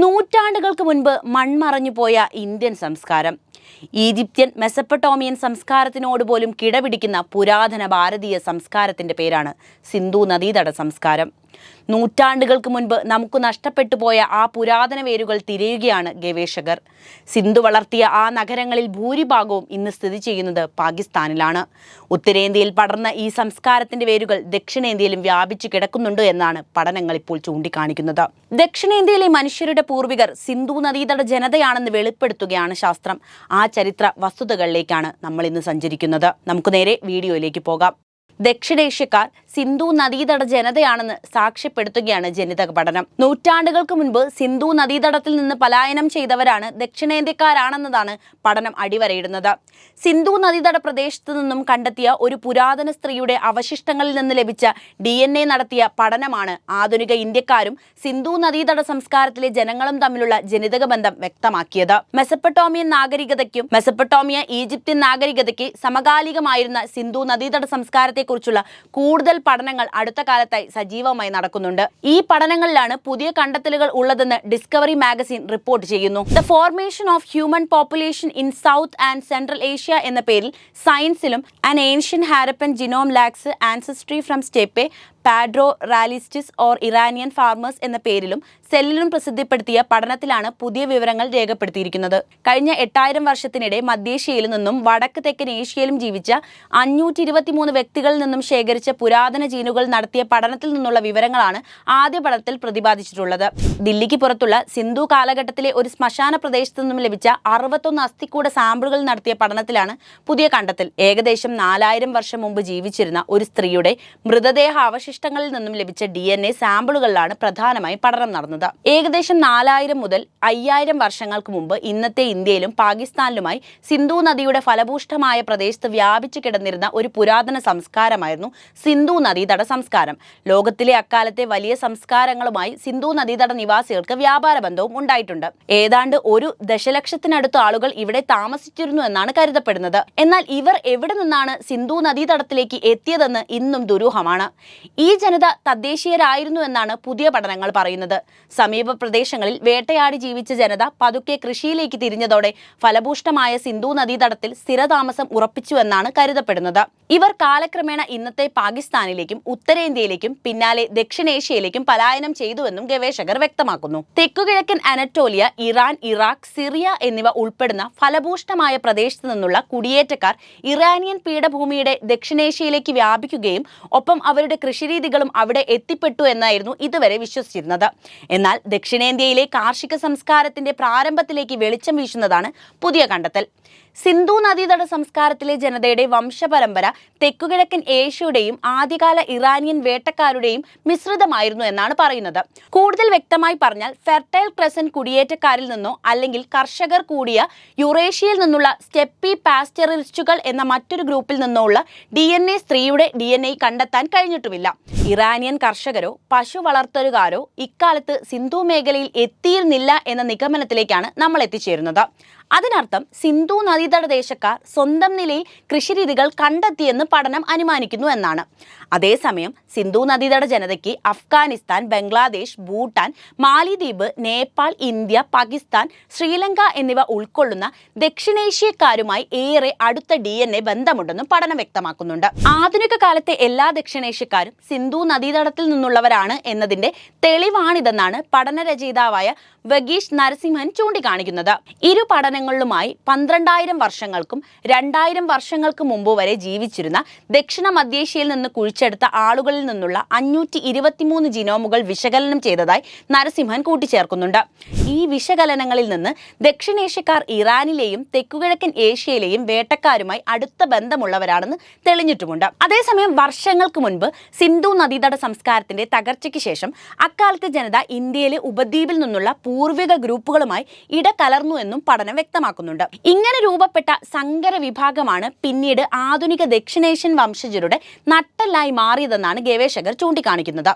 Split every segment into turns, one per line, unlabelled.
നൂറ്റാണ്ടുകൾക്ക് മുൻപ് മൺമറഞ്ഞു പോയ ഇന്ത്യൻ സംസ്കാരം. ഈജിപ്ത്യൻ മെസപ്പട്ടോമിയൻ സംസ്കാരത്തിനോട് പോലും കിടപിടിക്കുന്ന പുരാതന ഭാരതീയ സംസ്കാരത്തിന്റെ പേരാണ് സിന്ധു നദീതട സംസ്കാരം. നൂറ്റാണ്ടുകൾക്ക് മുൻപ് നമുക്ക് നഷ്ടപ്പെട്ടു പോയ ആ പുരാതന വേരുകൾ തിരയുകയാണ് ഗവേഷകർ. സിന്ധു വളർത്തിയ ആ നഗരങ്ങളിൽ ഭൂരിഭാഗവും ഇന്ന് സ്ഥിതി ചെയ്യുന്നത് പാകിസ്ഥാനിലാണ്. ഉത്തരേന്ത്യയിൽ പടർന്ന ഈ സംസ്കാരത്തിന്റെ വേരുകൾ ദക്ഷിണേന്ത്യയിലും വ്യാപിച്ചു കിടക്കുന്നുണ്ട് എന്നാണ് പഠനങ്ങൾ ഇപ്പോൾ ചൂണ്ടിക്കാണിക്കുന്നത്. ദക്ഷിണേന്ത്യയിലെ മനുഷ്യരുടെ പൂർവികർ സിന്ധു നദീതട ജനതയാണെന്ന് വെളിപ്പെടുത്തുകയാണ് ശാസ്ത്രം. ആ ചരിത്ര വസ്തുതകളിലേക്കാണ് നമ്മൾ ഇന്ന് സഞ്ചരിക്കുന്നത്. നമുക്ക് നേരെ വീഡിയോയിലേക്ക് പോകാം. ദക്ഷിണേഷ്യക്കാർ സിന്ധു നദീതട ജനതയാണെന്ന് സാക്ഷ്യപ്പെടുത്തുകയാണ് ജനിതക പഠനം. നൂറ്റാണ്ടുകൾക്ക് മുൻപ് സിന്ധു നദീതടത്തിൽ നിന്ന് പലായനം ചെയ്തവരാണ് ദക്ഷിണേന്ത്യക്കാരാണെന്നതാണ് പഠനം അടിവരയിടുന്നത്. സിന്ധു നദീതട പ്രദേശത്തു നിന്നും കണ്ടെത്തിയ ഒരു പുരാതന സ്ത്രീയുടെ അവശിഷ്ടങ്ങളിൽ നിന്ന് ലഭിച്ച ഡി നടത്തിയ പഠനമാണ് ആധുനിക ഇന്ത്യക്കാരും സിന്ധു നദീതട സംസ്കാരത്തിലെ ജനങ്ങളും തമ്മിലുള്ള ജനിതക ബന്ധം വ്യക്തമാക്കിയത്. മെസപ്പട്ടോമിയൻ നാഗരികതയ്ക്കും മെസപ്പട്ടോമിയ ഈജിപ്തിൻ നാഗരികതയ്ക്ക് സമകാലികമായിരുന്ന സിന്ധു നദീതട സംസ്കാരത്തെക്കുറിച്ചുള്ള കൂടുതൽ പഠനങ്ങൾ അടുത്ത കാലത്തായി സജീവമായി നടക്കുന്നുണ്ട്. ഈ പഠനങ്ങളിലാണ് പുതിയ കണ്ടെത്തലുകൾ ഉള്ളതെന്ന് ഡിസ്കവറി മാഗസിൻ റിപ്പോർട്ട് ചെയ്യുന്നു. The formation of human population in south and central Asia എന്ന പേരിൽ സയൻസിലും an ancient Harappan genome lacks ancestry from steppe pastoralists or Iranian farmers എന്ന പേരിലും സെല്ലിലും പ്രസിദ്ധപ്പെടുത്തിയ പഠനത്തിലാണ് പുതിയ വിവരങ്ങൾ രേഖപ്പെടുത്തിയിരിക്കുന്നത്. കഴിഞ്ഞ എട്ടായിരം വർഷത്തിനിടെ മധ്യേഷ്യയിൽ നിന്നും വടക്ക് തെക്കൻ ഏഷ്യയിലും ജീവിച്ച അഞ്ഞൂറ്റി ഇരുപത്തിമൂന്ന് വ്യക്തികളിൽ നിന്നും ശേഖരിച്ച പുരാതന ജീനുകൾ നടത്തിയ പഠനത്തിൽ നിന്നുള്ള വിവരങ്ങളാണ് ആദ്യ പഠനത്തിൽ പ്രതിപാദിച്ചിട്ടുള്ളത്. ദില്ലിക്ക് പുറത്തുള്ള സിന്ധു കാലഘട്ടത്തിലെ ഒരു ശ്മശാന പ്രദേശത്തു നിന്നും ലഭിച്ച അറുപത്തൊന്ന് അസ്ഥിക്കൂട സാമ്പിളുകൾ നടത്തിയ പഠനത്തിലാണ് പുതിയ കണ്ടെത്തൽ. ഏകദേശം നാലായിരം വർഷം മുമ്പ് ജീവിച്ചിരുന്ന ഒരു സ്ത്രീയുടെ മൃതദേഹ അവശിഷ്ടങ്ങളിൽ നിന്നും ലഭിച്ച ഡി സാമ്പിളുകളിലാണ് പ്രധാനമായും പഠനം നടന്നത്. ഏകദേശം നാലായിരം മുതൽ അയ്യായിരം വർഷങ്ങൾക്ക് മുമ്പ് ഇന്നത്തെ ഇന്ത്യയിലും പാകിസ്ഥാനിലുമായി സിന്ധു നദിയുടെ ഫലഭൂഷ്ഠമായ പ്രദേശത്ത് വ്യാപിച്ചു കിടന്നിരുന്ന ഒരു പുരാതന സംസ്കാരമായിരുന്നു സിന്ധു നദീതട സംസ്കാരം. ലോകത്തിലെ അക്കാലത്തെ വലിയ സംസ്കാരങ്ങളുമായി സിന്ധു നദീതട നിവാസികൾക്ക് വ്യാപാര ബന്ധവും ഉണ്ടായിട്ടുണ്ട്. ഏതാണ്ട് ഒരു ദശലക്ഷത്തിനടുത്ത് ആളുകൾ ഇവിടെ താമസിച്ചിരുന്നു എന്നാണ് കരുതപ്പെടുന്നത്. എന്നാൽ ഇവർ എവിടെ നിന്നാണ് സിന്ധു നദീതടത്തിലേക്ക് എത്തിയതെന്ന് ഇന്നും ദുരൂഹമാണ്. ഈ ജനത തദ്ദേശീയരായിരുന്നു എന്നാണ് പുതിയ പഠനങ്ങൾ പറയുന്നത്. സമീപ പ്രദേശങ്ങളിൽ വേട്ടയാടി ജീവിച്ച ജനത പതുക്കെ കൃഷിയിലേക്ക് തിരിഞ്ഞതോടെ ഫലഭൂഷ്ടമായ സിന്ധു നദീതടത്തിൽ സ്ഥിരതാമസം ഉറപ്പിച്ചുവെന്നാണ് കരുതപ്പെടുന്നത്. ഇവർ കാലക്രമേണ ഇന്നത്തെ പാകിസ്ഥാനിലേക്കും ഉത്തരേന്ത്യയിലേക്കും പിന്നാലെ ദക്ഷിണേഷ്യയിലേക്കും പലായനം ചെയ്തുവെന്നും ഗവേഷകർ വ്യക്തമാക്കുന്നു. തെക്കുകിഴക്കൻ അനറ്റോലിയ ഇറാൻ ഇറാഖ് സിറിയ എന്നിവ ഉൾപ്പെടുന്ന ഫലഭൂഷ്ടമായ പ്രദേശത്തു നിന്നുള്ള കുടിയേറ്റക്കാർ ഇറാനിയൻ പീഠഭൂമിയുടെ ദക്ഷിണേഷ്യയിലേക്ക് വ്യാപിക്കുകയും ഒപ്പം അവരുടെ കൃഷിരീതികളും അവിടെ എത്തിപ്പെട്ടു എന്നായിരുന്നു ഇതുവരെ വിശ്വസിച്ചിരുന്നത്. എന്നാൽ ദക്ഷിണേന്ത്യയിലെ കാർഷിക സംസ്കാരത്തിന്റെ പ്രാരംഭത്തിലേക്ക് വെളിച്ചം വീശുന്നതാണ് പുതിയ കണ്ടെത്തൽ. സിന്ധു നദീതട സംസ്കാരത്തിലെ ജനതയുടെ വംശപരമ്പര തെക്കുകിഴക്കൻ ഏഷ്യയുടെയും ആദ്യകാല ഇറാനിയൻ വേട്ടക്കാരുടെയും മിശ്രിതമായിരുന്നു എന്നാണ് പറയുന്നത്. കൂടുതൽ വ്യക്തമായി പറഞ്ഞാൽ ഫെർട്ടൈൽ ക്രസൻ കുടിയേറ്റക്കാരിൽ നിന്നോ അല്ലെങ്കിൽ കർഷകർ കൂടിയ യുറേഷ്യയിൽ നിന്നുള്ള സ്റ്റെപ്പി പാസ്റ്ററിസ്റ്റുകൾ എന്ന മറ്റൊരു ഗ്രൂപ്പിൽ നിന്നോ ഉള്ള ഡി എൻ എ സ്ത്രീയുടെ ഡി എൻ എ കണ്ടെത്താൻ കഴിഞ്ഞിട്ടുമില്ല. ഇറാനിയൻ കർഷകരോ പശു വളർത്തലുകാരോ ഇക്കാലത്ത് സിന്ധു മേഖലയിൽ എത്തിയിരുന്നില്ല എന്ന നിഗമനത്തിലേക്കാണ് നമ്മൾ എത്തിച്ചേരുന്നത് അതിനർത്ഥം സിന്ധു നദീതട ദേശക്കാർ സ്വന്തം നിലയിൽ കൃഷിരീതികൾ കണ്ടെത്തിയെന്ന് പഠനം അനുമാനിക്കുന്നു എന്നാണ്. അതേസമയം സിന്ധു നദീതട ജനതയ്ക്ക് അഫ്ഗാനിസ്ഥാൻ ബംഗ്ലാദേശ് ഭൂട്ടാൻ മാലിദ്വീപ് നേപ്പാൾ ഇന്ത്യ പാകിസ്ഥാൻ ശ്രീലങ്ക എന്നിവ ഉൾക്കൊള്ളുന്ന ദക്ഷിണേഷ്യക്കാരുമായി ഏറെ അടുത്ത ഡി എൻ എ ബന്ധമുണ്ടെന്നും പഠനം വ്യക്തമാക്കുന്നുണ്ട്. ആധുനിക കാലത്തെ എല്ലാ ദക്ഷിണേഷ്യക്കാരും സിന്ധു നദീതടത്തിൽ നിന്നുള്ളവരാണ് എന്നതിന്റെ തെളിവാണിതെന്നാണ് പഠന രചയിതാവായ വഗീഷ് നരസിംഹൻ ചൂണ്ടിക്കാണിക്കുന്നത്. ഇരു പഠനങ്ങളിലുമായി പന്ത്രണ്ടായിരം വർഷങ്ങൾക്കും രണ്ടായിരം വർഷങ്ങൾക്ക് മുമ്പ് വരെ ജീവിച്ചിരുന്ന ദക്ഷിണ മധ്യേഷ്യയിൽ നിന്ന് കുഴിച്ചെടുത്ത ആളുകളിൽ നിന്നുള്ള അഞ്ഞൂറ്റി ഇരുപത്തിമൂന്ന് ജിനോമുകൾ വിശകലനം ചെയ്തതായി നരസിംഹൻ കൂട്ടിച്ചേർക്കുന്നുണ്ട്. ഈ വിശകലനങ്ങളിൽ നിന്ന് ദക്ഷിണേഷ്യക്കാർ ഇറാനിലെയും തെക്കുകിഴക്കൻ ഏഷ്യയിലെയും വേട്ടക്കാരുമായി അടുത്ത ബന്ധമുള്ളവരാണെന്ന് തെളിഞ്ഞിട്ടുമുണ്ട്. അതേസമയം വർഷങ്ങൾക്ക് മുൻപ് സിന്ധു നദീതട സംസ്കാരത്തിന്റെ തകർച്ചയ്ക്ക് ശേഷം അക്കാലത്തെ ജനത ഇന്ത്യയിലെ ഉപദ്വീപിൽ നിന്നുള്ള പൂർവിക ഗ്രൂപ്പുകളുമായി ഇടകലർന്നു എന്നും പഠനം വ്യക്തമാക്കുന്നുണ്ട്. ഇങ്ങനെ രൂപപ്പെട്ട സങ്കര വിഭാഗമാണ് പിന്നീട് ആധുനിക ദക്ഷിണേഷ്യൻ വംശജരുടെ നട്ടല്ലായി മാറിയതെന്നാണ് ഗവേഷകർ ചൂണ്ടിക്കാണിക്കുന്നത്.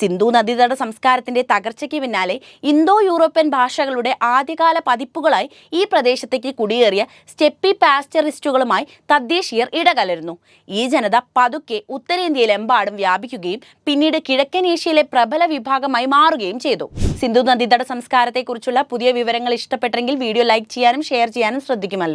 സിന്ധു നദീതട സംസ്കാരത്തിന്റെ തകർച്ചയ്ക്ക് പിന്നാലെ ഇന്തോ യൂറോപ്യൻ ഭാഷകളുടെ ആദ്യകാല പതിപ്പുകളായി ഈ പ്രദേശത്തേക്ക് കുടിയേറിയ സ്റ്റെപ്പി പാസ്റ്ററിസ്റ്റുകളുമായി തദ്ദേശീയർ ഇടകലരുന്നു. ഈ ജനത പതുക്കെ ഉത്തരേന്ത്യയിലെമ്പാടും വ്യാപിക്കുകയും പിന്നീട് കിഴക്കൻ ഏഷ്യയിലെ പ്രബല വിഭാഗമായി മാറുകയും ചെയ്തു. സിന്ധു നദീതട സംസ്കാരത്തെക്കുറിച്ചുള്ള പുതിയ വിവരങ്ങൾ ഇഷ്ടപ്പെട്ടെങ്കിൽ വീഡിയോ ലൈക്ക് ചെയ്യാനും ഷെയർ ചെയ്യാനും ശ്രദ്ധിക്കുമല്ലോ.